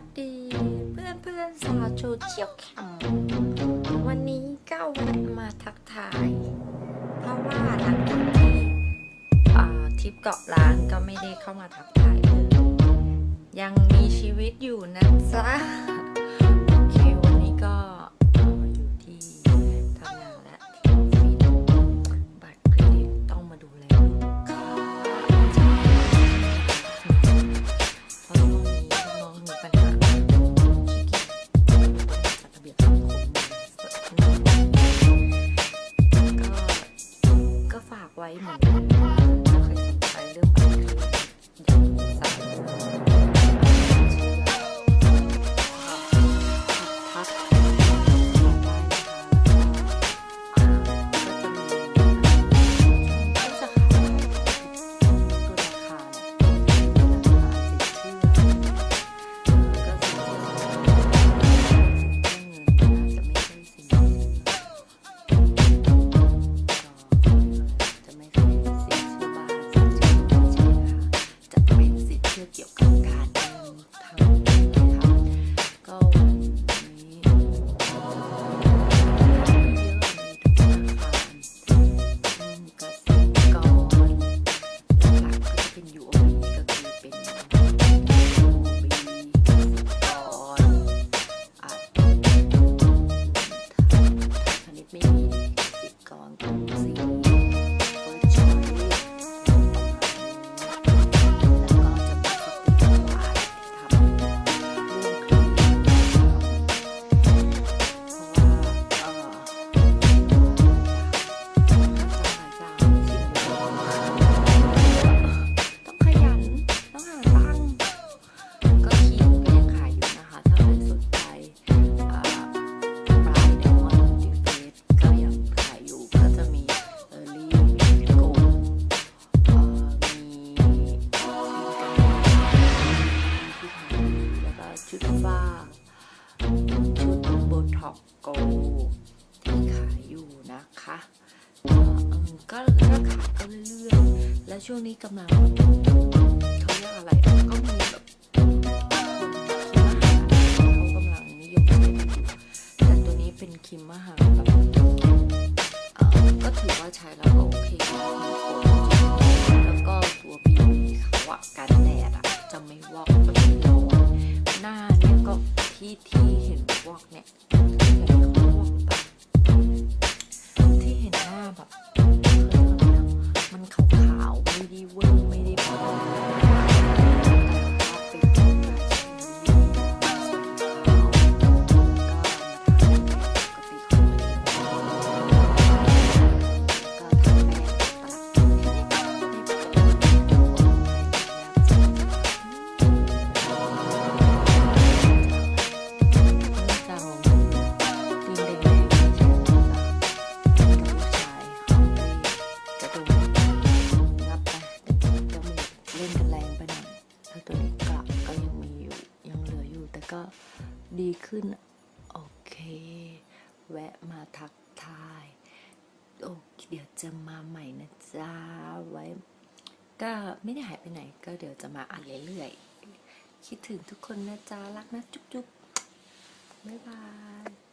สดีเพื่อนเพื่อนสาวโเชียวแคมวันนี้ก้าวแวมาทักทาย เพราะว่าหลังจากที่ทริปเกาะล้านก็ไม่ได้เข้ามาทักทายเลยยังมีชีวิตอยู่นะจ๊ะ ท็อปโกที่ขายอยู่นะคะก็ก็ขายก็เรื่อยๆและช่วงนี้กำลังเขาเรียกอะไรก็มีแบบัวเล็กกระก็ยังมีอยู่ยังเหลืออยู่ แต่ก็ดีขึ้น โอเค แวะมาทักทาย โอ้เดี๋ยวจะมาใหม่นะจ๊ะไว้ ก็ไม่ได้หายไปไหน ก็เดี๋ยวจะมาอ่านเรื่อยๆคิดถึงทุกคนนะจ๊ะรักนะจุ๊บๆบ๊ายบาย